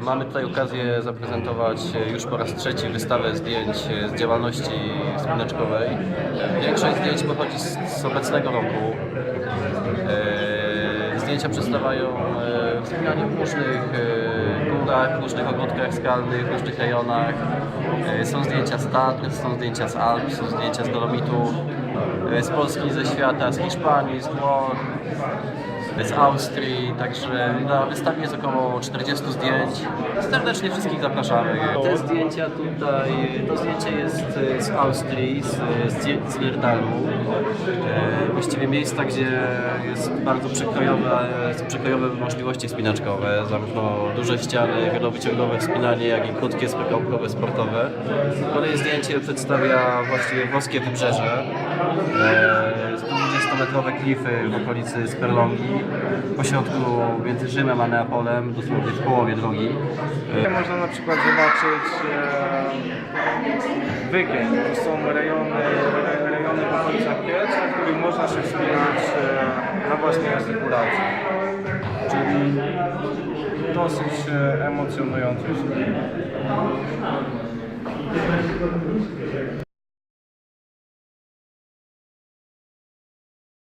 Mamy tutaj okazję zaprezentować już po raz trzeci wystawę zdjęć z działalności spinaczkowej. Większość zdjęć pochodzi z, obecnego roku. E, Zdjęcia przedstawiają e, wspinanie w różnych e, górach, różnych ogródkach skalnych, różnych rejonach. Są zdjęcia z Tatr, są zdjęcia z Alp, są zdjęcia z Dolomitu, z Polski, ze świata, z Hiszpanii, z Włoch z Austrii, także na wystawie jest około 40 zdjęć. Serdecznie wszystkich zapraszamy. Te zdjęcia tutaj, to zdjęcie jest z Austrii, z, z, z Lirdalu. E, Właściwie miejsca, gdzie jest bardzo przekrojowe, są przekrojowe możliwości wspinaczkowe, zarówno duże ściany, wielowyciągowe wspinanie, jak i krótkie, spekałkowe, sportowe. Kolejne zdjęcie przedstawia właściwie włoskie wybrzeże. E, 120-metrowe klify w okolicy Sperlongi, pośrodku między Rzymem a Neapolem, dosłownie w połowie drogi. Tutaj można na przykład zobaczyć e. To są rejony, re- rejony w okolicach Kielc, których można się wspinać e, na własnej asykuracji. Czyli dosyć e, emocjonujący.